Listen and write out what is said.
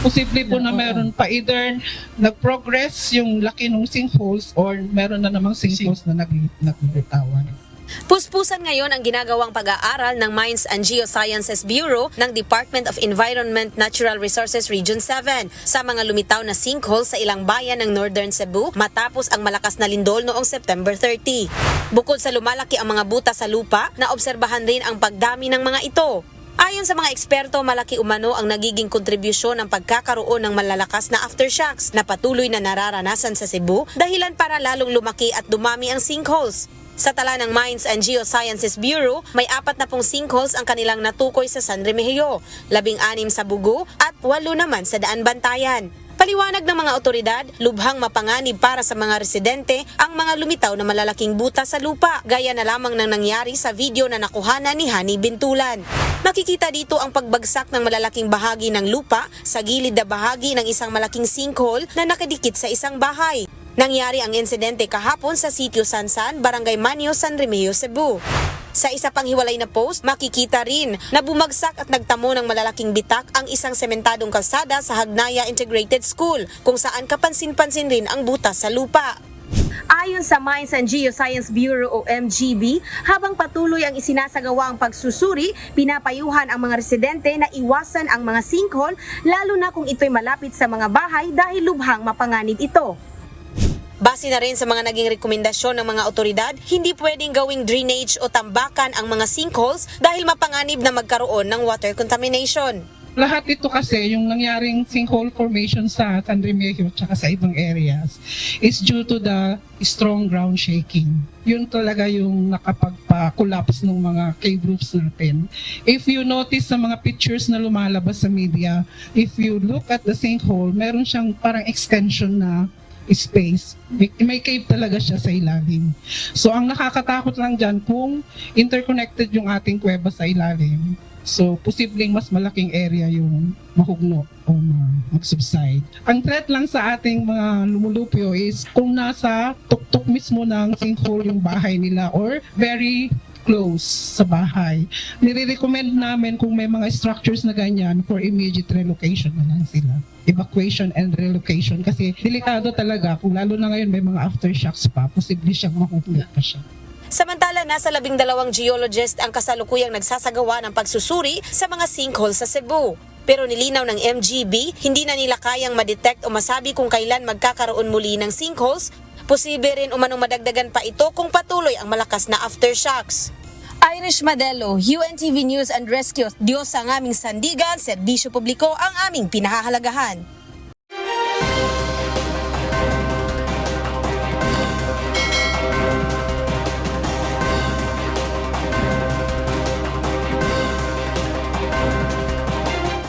posible po na meron pa either nag-progress yung laki ng sinkholes or meron na namang sinkholes na nag nagbitawan. Puspusan ngayon ang ginagawang pag-aaral ng Mines and Geosciences Bureau ng Department of Environment Natural Resources Region 7 sa mga lumitaw na sinkhole sa ilang bayan ng Northern Cebu matapos ang malakas na lindol noong September 30. Bukod sa lumalaki ang mga buta sa lupa, naobserbahan rin ang pagdami ng mga ito. Ayon sa mga eksperto, malaki umano ang nagiging kontribusyon ng pagkakaroon ng malalakas na aftershocks na patuloy na nararanasan sa Cebu dahilan para lalong lumaki at dumami ang sinkholes. Sa tala ng Mines and Geosciences Bureau, may apat na pong sinkholes ang kanilang natukoy sa San Remigio, labing anim sa Bugu at walo naman sa Daan Bantayan. Paliwanag ng mga otoridad, lubhang mapanganib para sa mga residente ang mga lumitaw na malalaking buta sa lupa, gaya na lamang ng nangyari sa video na nakuhanan ni Hani Bintulan. Makikita dito ang pagbagsak ng malalaking bahagi ng lupa sa gilid na bahagi ng isang malaking sinkhole na nakadikit sa isang bahay. Nangyari ang insidente kahapon sa sitio Sansan, Barangay Manio, San Remigio, Cebu. Sa isa pang hiwalay na post, makikita rin na bumagsak at nagtamo ng malalaking bitak ang isang sementadong kalsada sa Hagnaya Integrated School kung saan kapansin-pansin rin ang butas sa lupa. Ayon sa Mines and Geoscience Bureau o MGB, habang patuloy ang isinasagawa ang pagsusuri, pinapayuhan ang mga residente na iwasan ang mga sinkhole lalo na kung ito'y malapit sa mga bahay dahil lubhang mapanganib ito. Base na rin sa mga naging rekomendasyon ng mga otoridad, hindi pwedeng gawing drainage o tambakan ang mga sinkholes dahil mapanganib na magkaroon ng water contamination. Lahat ito kasi, yung nangyaring sinkhole formation sa San Remigio at sa ibang areas is due to the strong ground shaking. Yun talaga yung nakapagpa-collapse ng mga cave roofs natin. If you notice sa mga pictures na lumalabas sa media, if you look at the sinkhole, meron siyang parang extension na space. May, may cave talaga siya sa ilalim. So ang nakakatakot lang dyan kung interconnected yung ating kuweba sa ilalim. So posibleng mas malaking area yung mahugno o ma- mag-subside. Ang threat lang sa ating mga lumulupyo is kung nasa tuktok mismo ng sinkhole yung bahay nila or very close sa bahay. Nire-recommend namin kung may mga structures na ganyan for immediate relocation na lang sila. Evacuation and relocation kasi delikado talaga kung lalo na ngayon may mga aftershocks pa, posible siyang mahulog pa siya. Samantala, nasa labing dalawang geologist ang kasalukuyang nagsasagawa ng pagsusuri sa mga sinkhole sa Cebu. Pero nilinaw ng MGB, hindi na nila kayang madetect o masabi kung kailan magkakaroon muli ng sinkholes. Posible rin umanong madagdagan pa ito kung patuloy ang malakas na aftershocks. Irish Madelo, UNTV News and Rescue, Diyos ang aming sandigan, serbisyo publiko ang aming pinahahalagahan.